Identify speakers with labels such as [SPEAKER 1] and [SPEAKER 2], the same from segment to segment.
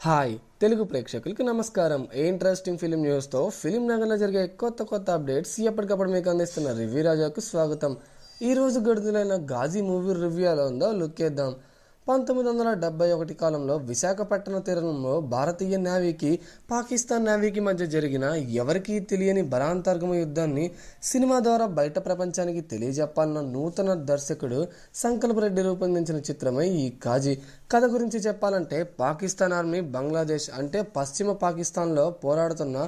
[SPEAKER 1] Hi Telugu ప్రేక్షకులకి నమస్కారం. A interesting film న్యూస్తో ఫిలిం నగర్లో జరిగే కొత్త కొత్త అప్డేట్స్ ఎప్పటికప్పుడు మీకు అందిస్తున్న రివ్యూ రాజాకు స్వాగతం. ఈరోజు రోజు గడుదలైన గాజీ మూవీ రివ్యూ ఎలా ఉందో లుక్ చేద్దాం. పంతొమ్మిది వందల డెబ్బై ఒకటి కాలంలో విశాఖపట్నం తీరంలో భారతీయ నేవీకి పాకిస్తాన్ నేవీకి మధ్య జరిగిన ఎవరికీ తెలియని బలాంతర్గమ యుద్ధాన్ని సినిమా ద్వారా బయట ప్రపంచానికి తెలియజెప్పాలన్న నూతన దర్శకుడు సంకల్పరెడ్డి రూపొందించిన చిత్రమే ఈ కాజీ కథ గురించి చెప్పాలంటే పాకిస్తాన్ ఆర్మీ బంగ్లాదేశ్ అంటే పశ్చిమ పాకిస్తాన్లో పోరాడుతున్న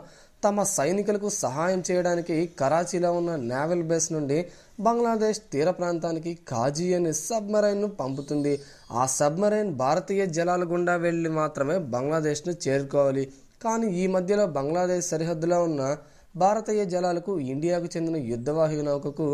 [SPEAKER 1] తమ సైనికులకు సహాయం చేయడానికి కరాచీలో ఉన్న నేవల్ బేస్ నుండి బంగ్లాదేశ్ తీర ప్రాంతానికి కాజీ అనే సబ్మరైన్ను పంపుతుంది. ఆ సబ్మరైన్ భారతీయ జలాల గుండా వెళ్ళి మాత్రమే బంగ్లాదేశ్ను చేరుకోవాలి. కానీ ఈ మధ్యలో బంగ్లాదేశ్ సరిహద్దులో ఉన్న భారతీయ జలాలకు ఇండియాకు చెందిన యుద్ధవాహి నౌకకు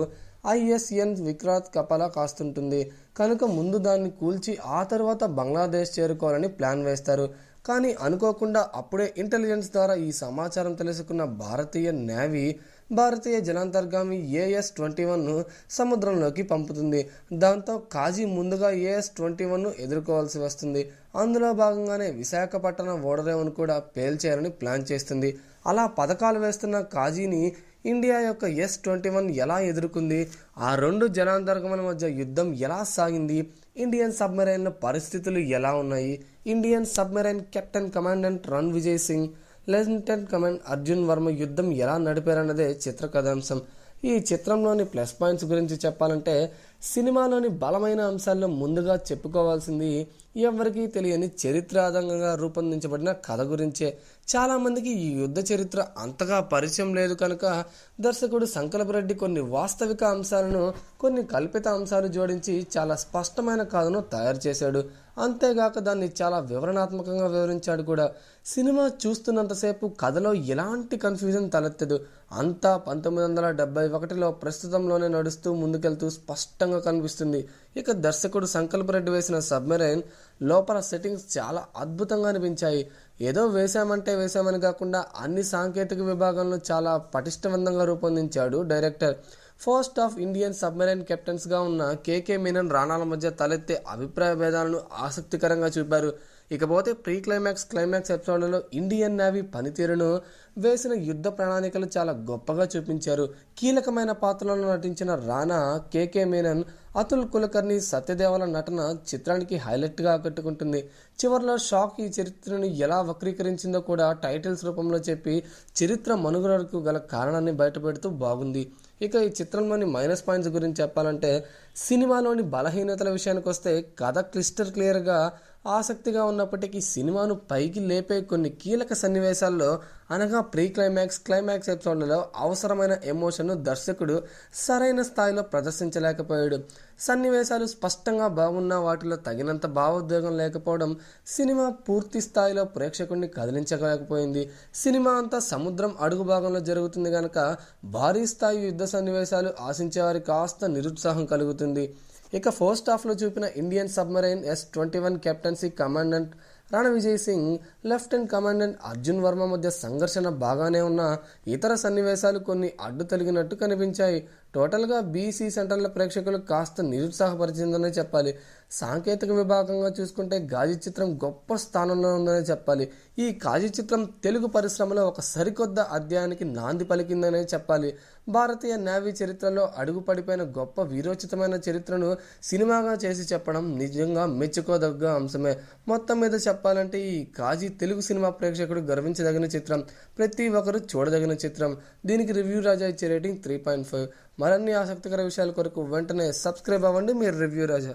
[SPEAKER 1] ఐఎస్ఎన్ విక్రాంత్ కపల కాస్తుంటుంది. కనుక ముందు దాన్ని కూల్చి ఆ తర్వాత బంగ్లాదేశ్ చేరుకోవాలని ప్లాన్ వేస్తారు. కానీ అనుకోకుండా అప్పుడే ఇంటెలిజెన్స్ ద్వారా ఈ సమాచారం తెలుసుకున్న భారతీయ నేవీ భారతీయ జలాంతర్గామి ఏఎస్ ట్వంటీ వన్ను సముద్రంలోకి పంపుతుంది. దాంతో కాజీ ముందుగా ఏఎస్ ట్వంటీ వన్ను ఎదుర్కోవాల్సి వస్తుంది. అందులో భాగంగానే విశాఖపట్నం ఓడరేవును కూడా పేల్చేయాలని ప్లాన్ చేస్తుంది. అలా పథకాలు వేస్తున్న కాజీని ఇండియా యొక్క ఎస్ ట్వంటీ వన్ ఎలా ఎదుర్కొంది? ఆ రెండు జలాంతర్గముల మధ్య యుద్ధం ఎలా సాగింది? ఇండియన్ సబ్మెరైన్ల పరిస్థితులు ఎలా ఉన్నాయి? Indian submarine captain commandant Ran Vijay Singh lieutenant command Arjun Varma యుద్ధం ఎలా నడిపారన్నదే చిత్ర కథాంశం ఈ చిత్రంలోని ప్లస్ పాయింట్స్ గురించి చెప్పాలంటే సినిమాలోని బలమైన అంశాల్లో ముందుగా చెప్పుకోవాల్సింది ఎవరికీ తెలియని చరిత్రాత్మకంగా రూపొందించబడిన కథ గురించే. చాలామందికి ఈ యుద్ధ చరిత్ర అంతగా పరిచయం లేదు కనుక దర్శకుడు సంకల్పరెడ్డి కొన్ని వాస్తవిక అంశాలను కొన్ని కల్పిత అంశాలు జోడించి చాలా స్పష్టమైన కథను తయారు చేశాడు. అంతేగాక దాన్ని చాలా వివరణాత్మకంగా వివరించాడు కూడా. సినిమా చూస్తున్నంతసేపు కథలో ఎలాంటి కన్ఫ్యూజన్ తలెత్తదు. అంతా పంతొమ్మిది వందల డెబ్బై ఒకటిలో ప్రస్తుతంలోనే నడుస్తూ ముందుకెళ్తూ స్పష్టంగా కనిపిస్తుంది. ఇక దర్శకుడు సంకల్పరెడ్డి వేసిన సబ్మెరైన్ లోపల సెట్టింగ్స్ చాలా అద్భుతంగా అనిపించాయి. ఏదో వేశామంటే వేశామని కాకుండా అన్ని సాంకేతిక విభాగంలో చాలా పటిష్టవంతంగా రూపొందించాడు director. First half Indian submarine కెప్టెన్స్గా ఉన్న కేకే మీనన్ రాణాల మధ్య తలెత్తే అభిప్రాయ భేదాలను ఆసక్తికరంగా చూపారు. ఇకపోతే ప్రీ క్లైమాక్స్ క్లైమాక్స్ ఎపిసోడ్లలో ఇండియన్ నేవీ పనితీరును వేసిన యుద్ధ ప్రణాళికలు చాలా గొప్పగా చూపించారు. కీలకమైన పాత్రలను నటించిన రానా కేకే మీనన్ అతుల్ కులకర్ణి సత్యదేవల నటన చిత్రానికి హైలైట్గా ఆకట్టుకుంటుంది. చివరిలో షాక్ ఈ చరిత్రను ఎలా వక్రీకరించిందో కూడా టైటిల్స్ రూపంలో చెప్పి చరిత్ర మనుగడకు గల కారణాన్ని బయటపెడుతూ బాగుంది. ఇక ఈ చిత్రంలోని మైనస్ పాయింట్స్ గురించి చెప్పాలంటే సినిమాలోని బలహీనతల విషయానికి వస్తే కథ క్లిస్టర్ క్లియర్గా ఆసక్తిగా ఉన్నప్పటికీ సినిమాను పైకి లేపే కొన్ని కీలక సన్నివేశాల్లో అనగా ప్రీ క్లైమాక్స్ క్లైమాక్స్ ఎపిసోడ్లలో అవసరమైన ఎమోషన్ను దర్శకుడు సరైన స్థాయిలో ప్రదర్శించలేకపోయాడు. సన్నివేశాలు స్పష్టంగా బాగున్నా వాటిలో తగినంత భావోద్వేగం లేకపోవడం సినిమా పూర్తి స్థాయిలో ప్రేక్షకుడిని కదిలించలేకపోయింది. సినిమా అంతా సముద్రం అడుగు భాగంలో జరుగుతుంది కనుక భారీ స్థాయి యుద్ధ సన్నివేశాలు ఆశించేవారి కాస్త నిరుత్సాహం కలుగుతుంది. ఇక ఫస్ట్ హాఫ్లో చూపిన Indian submarine S twenty one captaincy commandant Rana Vijay Singh lieutenant commandant Arjun Varma మధ్య సంఘర్షణ బాగానే ఉన్న ఇతర సన్నివేశాలు కొన్ని అడ్డు తొలగినట్టు కనిపించాయి. టోటల్గా బీసీ సెంటర్ల ప్రేక్షకులు కాస్త నిరుత్సాహపరిచిందనే చెప్పాలి. సాంకేతిక విభాగంగా చూసుకుంటే గాజీ చిత్రం గొప్ప స్థానంలో ఉందనే చెప్పాలి. ఈ గాజీ చిత్రం తెలుగు పరిశ్రమలో ఒక సరికొత్త అధ్యాయానికి నాంది పలికిందనే చెప్పాలి. భారతీయ నేవీ చరిత్రలో అడుగుపడిపోయిన గొప్ప వీరోచితమైన చరిత్రను సినిమాగా చేసి చెప్పడం నిజంగా మెచ్చుకోదగ్గ అంశమే. మొత్తం మీద చెప్పాలంటే ఈ కాజీ తెలుగు సినిమా ప్రేక్షకుడు గర్వించదగిన చిత్రం. ప్రతి ఒక్కరు చూడదగిన చిత్రం. దీనికి రివ్యూ రాజా ఇచ్చే రేటింగ్ త్రీ పాయింట్ ఫైవ్. మరిన్ని ఆసక్తికర విషయాల కొరకు వెంటనే సబ్స్క్రైబ్ అవ్వండి. మీరు రివ్యూ రాజా.